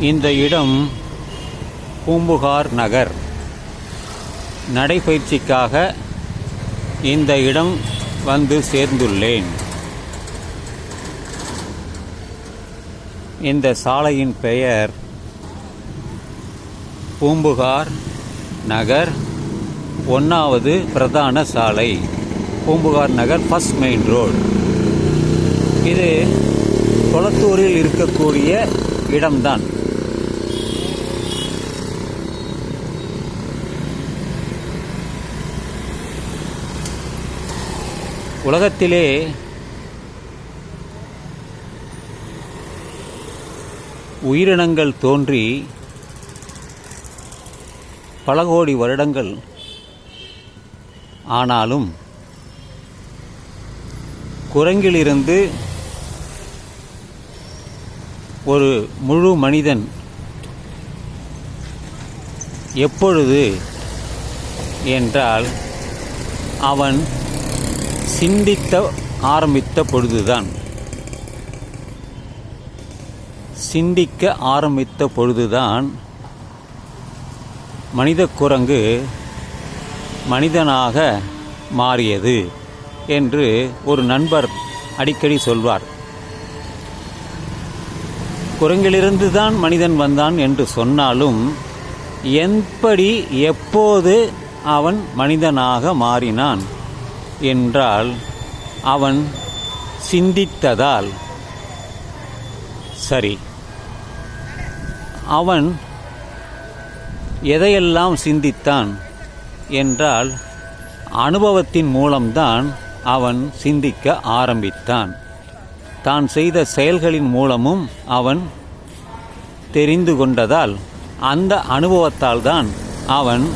இந்த இடம் பூம்புகார் நகர். நடைபயிற்சிக்காக இந்த இடம் வந்து சேர்ந்துள்ளேன். இந்த சாலையின் பெயர் பூம்புகார் நகர் ஒன்றாவது பிரதான சாலை Poompuhar Nagar first main road இது கொளத்தூரில் இருக்கக்கூடிய இடம்தான். உலகத்திலே உயிரினங்கள் தோன்றி பல கோடி வருடங்கள் ஆனாலும் குரங்கிலிருந்து ஒரு முழு மனிதன் எப்பொழுது என்றால் அவன் சிந்தித்த ஆரம்பித்த பொழுதுதான். சிந்திக்க ஆரம்பித்த பொழுதுதான் மனித குரங்கு மனிதனாக மாறியது என்று ஒரு நண்பர் அடிக்கடி சொல்வார். குரங்கிலிருந்து தான் மனிதன் வந்தான் என்று சொன்னாலும் எப்படி எப்போது அவன் மனிதனாக மாறினான்? என்றால் அவன் சிந்தித்ததால். சரி. அவன் எதையெல்லாம் சிந்தித்தான் என்றால் அனுபவத்தின் மூலம்தான் அவன் சிந்திக்க ஆரம்பித்தான். தான் செய்த செயல்களின் மூலமும் அவன் தெரிந்து கொண்டதால் அந்த அனுபவத்தால் தான் அவன்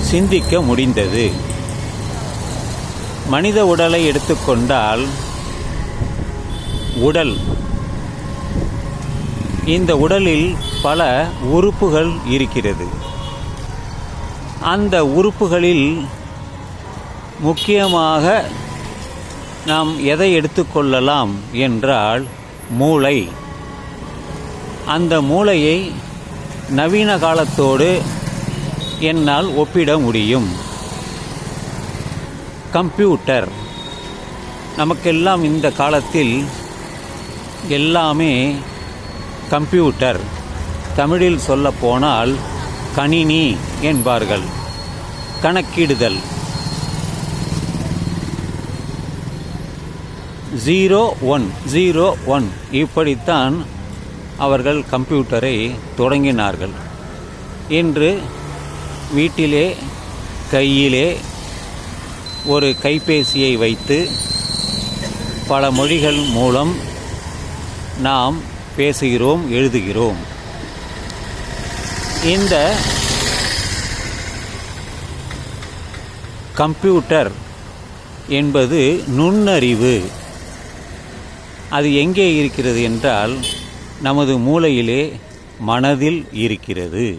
சிந்திக்க முடிந்தது. மனித உடலை எடுத்துக்கொண்டால் உடல். இந்த உடலில் பல உறுப்புகள் இருக்கிறது. அந்த உறுப்புகளில் முக்கியமாக நாம் எதை எடுத்துக்கொள்ளலாம் என்றால் மூளை. அந்த மூளையை நவீன காலத்தோடு என்னால் ஒப்பிட முடியும். கம்ப்யூட்டர். நமக்கெல்லாம் இந்த காலத்தில் எல்லாமே கம்ப்யூட்டர். தமிழில் சொல்லப்போனால் கணினி என்பார்கள். கணக்கிடுதல். Zero one zero one. இப்படித்தான் அவர்கள் கம்ப்யூட்டரை தொடங்கினார்கள். இன்று வீட்டிலே கையிலே ஒரு கைபேசியை வைத்து பல மொழிகள் மூலம் நாம் பேசுகிறோம் எழுதுகிறோம். இந்த கம்ப்யூட்டர் என்பது நுண்ணறிவு. அது எங்கே இருக்கிறது என்றால் நமது மூளையிலே மனதில் இருக்கிறது.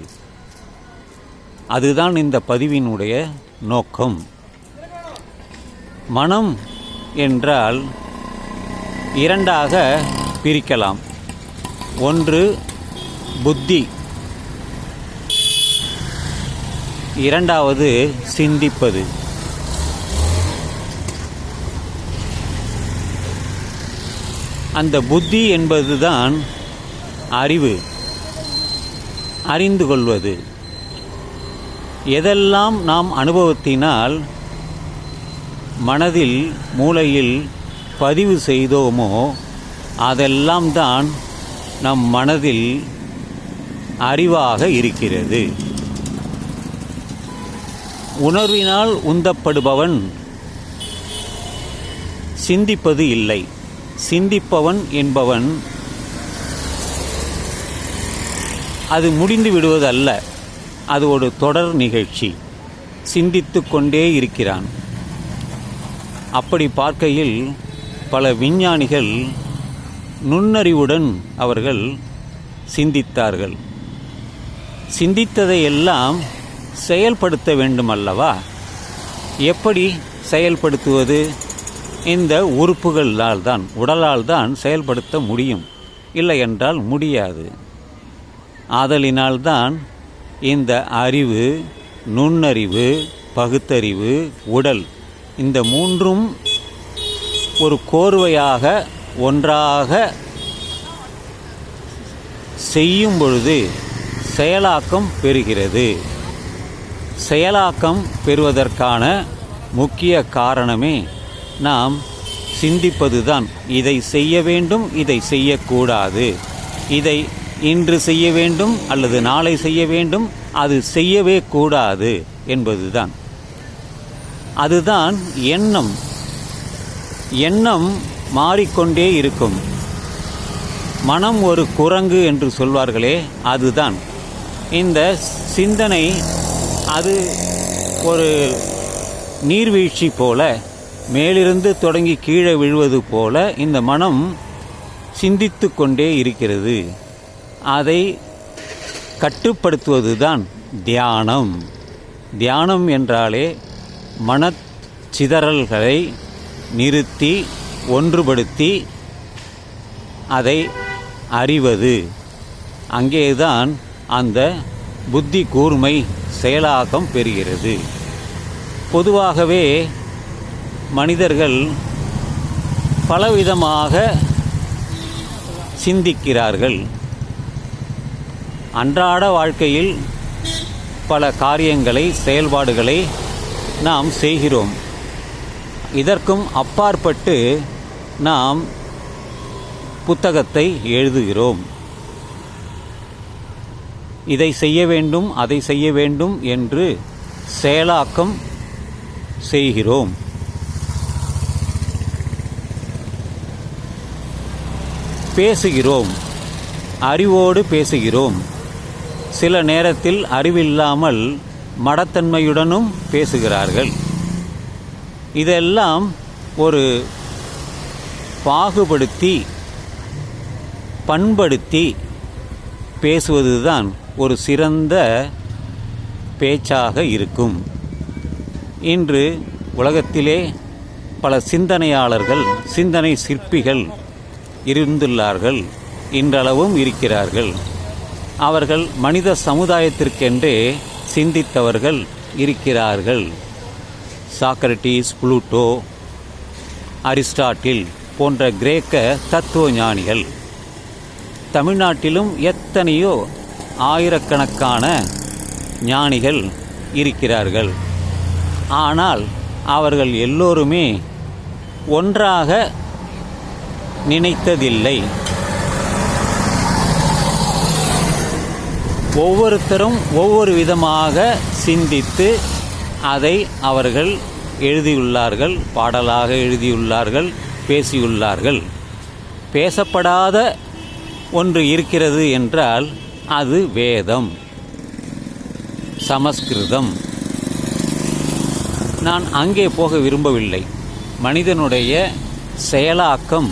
அதுதான் இந்த பதிவினுடைய நோக்கம். மனம் என்றால் இரண்டாக பிரிக்கலாம். ஒன்று புத்தி. இரண்டாவது சிந்திப்பது. அந்த புத்தி என்பதுதான் அறிவு. அறிந்து கொள்வது. எதெல்லாம் நாம் அனுபவத்தினால் மனதில் மூளையில் பதிவு செய்தோமோ அதெல்லாம் தான் நம் மனதில் அறிவாக இருக்கிறது. உணர்வினால் உந்தப்படுபவன் சிந்திப்பது இல்லை. சிந்திப்பவன் என்பவன் அது முடிந்து விடுவதல்ல. அது ஒரு தொடர் நிகழ்ச்சி. சிந்தித்து கொண்டே இருக்கிறான். அப்படி பார்க்கையில் பல விஞ்ஞானிகள் நுண்ணறிவுடன் அவர்கள் சிந்தித்தார்கள். சிந்தித்ததை எல்லாம் செயல்படுத்த வேண்டும் அல்லவா எப்படி செயல்படுத்துவது? இந்த உறுப்புகளால் தான் உடலால் தான் செயல்படுத்த முடியும். இல்லை என்றால் முடியாது. ஆதலினால்தான் இந்த அறிவு நுண்ணறிவு பகுத்தறிவு உடல் இந்த மூன்றும் ஒரு கோர்வையாக ஒன்றாக செய்யும் பொழுது செயலாக்கம் பெறுகிறது. செயலாக்கம் பெறுவதற்கான முக்கிய காரணமே நாம் சிந்திப்பதுதான். இதை செய்ய வேண்டும் இதை செய்யக்கூடாது. இதை இன்று செய்ய வேண்டும் அல்லது நாளை செய்ய வேண்டும் அது செய்யவே கூடாது என்பதுதான். அதுதான் எண்ணம். எண்ணம் மாறிக்கொண்டே இருக்கும். மனம் ஒரு குரங்கு என்று சொல்வார்களே அதுதான். இந்த சிந்தனை அது ஒரு நீர்வீழ்ச்சி போல மேலிருந்து தொடங்கி கீழே விழுவது போல இந்த மனம் சிந்தித்து கொண்டே இருக்கிறது. அதை கட்டுப்படுத்துவதுதான் தியானம். தியானம் என்றாலே மனச்சிதறல்களை நிறுத்தி ஒன்றுபடுத்தி அதை அறிவது. அங்கேதான் அந்த புத்தி கூர்மை செயலாக்கம் பெறுகிறது. பொதுவாகவே மனிதர்கள் பலவிதமாக சிந்திக்கிறார்கள். அன்றாட வாழ்க்கையில் பல காரியங்களை செயல்பாடுகளை நாம் செய்கிறோம். இதற்கும் அப்பாற்பட்டு நாம் புத்தகத்தை எழுதுகிறோம். இதை செய்ய வேண்டும் அதை செய்ய வேண்டும் என்று செயலாக்கம் செய்கிறோம். பேசுகிறோம். அறிவோடு பேசுகிறோம். சில நேரத்தில் அறிவில்லாமல் மடத்தன்மையுடனும் பேசுகிறார்கள். இதெல்லாம் ஒரு பாகுபடுத்தி பண்படுத்தி பேசுவதுதான் ஒரு சிறந்த பேச்சாக இருக்கும். இன்று உலகத்திலே பல சிந்தனையாளர்கள் சிந்தனை சிற்பிகள் இருந்துள்ளார்கள் இன்றளவும் இருக்கிறார்கள். அவர்கள் மனித சமுதாயத்திற்கென்றே சிந்தித்தவர்கள் இருக்கிறார்கள். சாக்ரட்டிஸ் புளூட்டோ அரிஸ்டாட்டில் போன்ற கிரேக்க தத்துவ ஞானிகள் தமிழ்நாட்டிலும் எத்தனையோ ஆயிரக்கணக்கான ஞானிகள் இருக்கிறார்கள். ஆனால் அவர்கள் எல்லோருமே ஒன்றாக நினைத்ததில்லை. ஒவ்வொருத்தரும் ஒவ்வொரு விதமாக சிந்தித்து அதை அவர்கள் எழுதியுள்ளார்கள் பாடலாக எழுதியுள்ளார்கள் பேசியுள்ளார்கள். பேசப்படாத ஒன்று இருக்கிறது என்றால் அது வேதம் சமஸ்கிருதம். நான் அங்கே போக விரும்பவில்லை. மனிதனுடைய செயலாக்கம்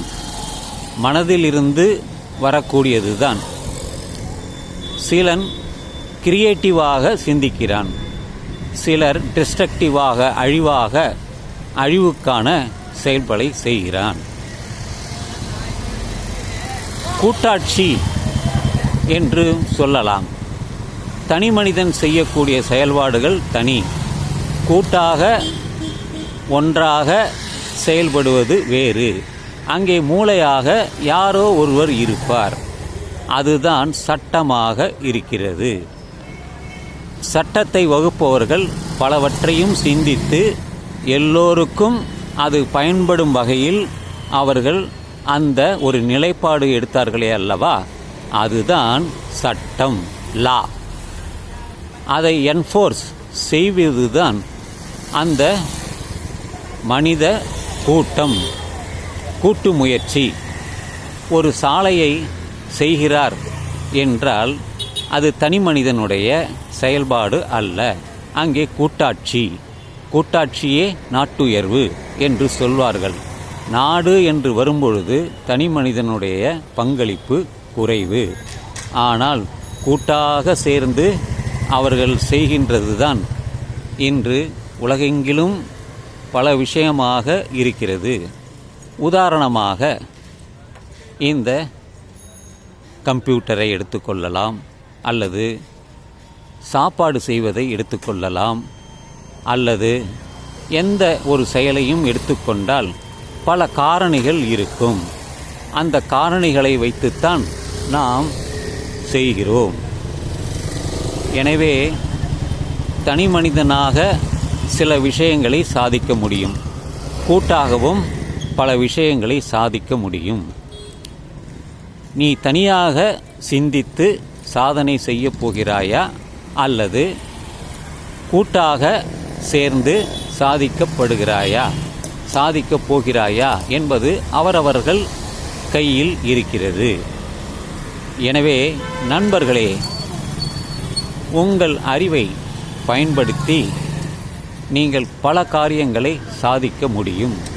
மனதிலிருந்து வரக்கூடியதுதான். சிலன் கிரியேட்டிவாக சிந்திக்கிறான். சிலர் டிஸ்ட்ரக்டிவாக அழிவாக அழிவுக்கான செயல்களை செய்கிறான். கூட்டாட்சி என்று சொல்லலாம். தனி மனிதன் செய்யக்கூடிய செயல்பாடுகள் தனி. கூட்டாக ஒன்றாக செயல்படுவது வேறு. அங்கே மூளையாக யாரோ ஒருவர் இருப்பார். அதுதான் சட்டமாக இருக்கிறது. சட்டத்தை வகுப்பவர்கள் பலவற்றையும் சிந்தித்து எல்லோருக்கும் அது பயன்படும் வகையில் அவர்கள் அந்த ஒரு நிலைப்பாடு எடுத்தார்களே அல்லவா? அதுதான் சட்டம் லா. அதை என்ஃபோர்ஸ் செய்வதுதான் அந்த மனித கூட்டம் கூட்டு முயற்சி. ஒரு சாலையை செய்கிறார் என்றால் அது தனி மனிதனுடைய செயல்பாடு அல்ல. அங்கே கூட்டாட்சி. கூட்டாட்சியே நாட்டுயர்வு என்று சொல்வார்கள். நாடு என்று வரும்பொழுது தனி மனிதனுடைய பங்களிப்பு குறைவு. ஆனால் கூட்டாக சேர்ந்து அவர்கள் செய்கின்றது தான் இன்று உலகெங்கிலும் பல விஷயமாக இருக்கிறது. உதாரணமாக இந்த கம்ப்யூட்டரை எடுத்துக்கொள்ளலாம் அல்லது சாப்பாடு செய்வதை எடுத்துக்கொள்ளலாம் அல்லது எந்த ஒரு செயலையும் எடுத்துக்கொண்டால் பல காரணிகள் இருக்கும். அந்த காரணிகளை வைத்துத்தான் நாம் செய்கிறோம். எனவே தனி மனிதனாக சில விஷயங்களை சாதிக்க முடியும். கூட்டாகவும் பல விஷயங்களை சாதிக்க முடியும். நீ தனியாக சிந்தித்து சாதனை செய்யப் போகிறாயா? அல்லது கூட்டாக சேர்ந்து சாதிக்கப்படுகிறாயா? சாதிக்கப் போகிறாயா? என்பது அவரவர்கள் கையில் இருக்கிறது. எனவே நண்பர்களே உங்கள் அறிவை பயன்படுத்தி நீங்கள் பல காரியங்களை சாதிக்க முடியும்.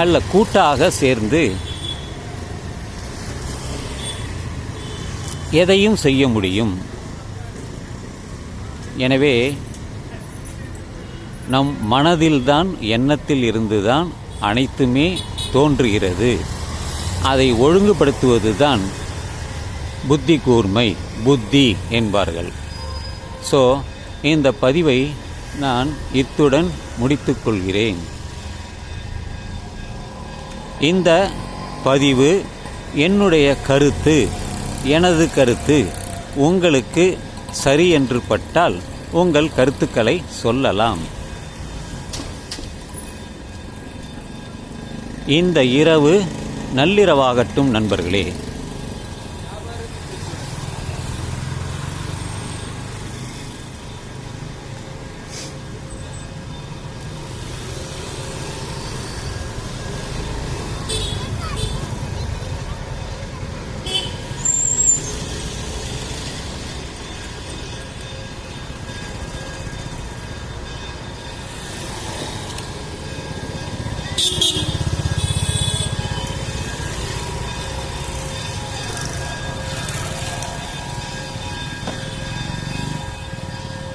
அல்ல கூட்டாக சேர்ந்து எதையும் செய்ய முடியும். எனவே நம் மனதில்தான் எண்ணத்தில் இருந்துதான் அனைத்துமே தோன்றுகிறது. அதை ஒழுங்குபடுத்துவதுதான் புத்தி கூர்மை புத்தி என்பார்கள். ஸோ இந்த பதிவை நான் இத்துடன் முடித்துக்கொள்கிறேன் இந்த பதிவு என்னுடைய கருத்து எனது கருத்து உங்களுக்கு சரி என்று பட்டால் உங்கள் கருத்துக்களை சொல்லலாம். இந்த இரவு நள்ளிரவாகட்டும் நண்பர்களே.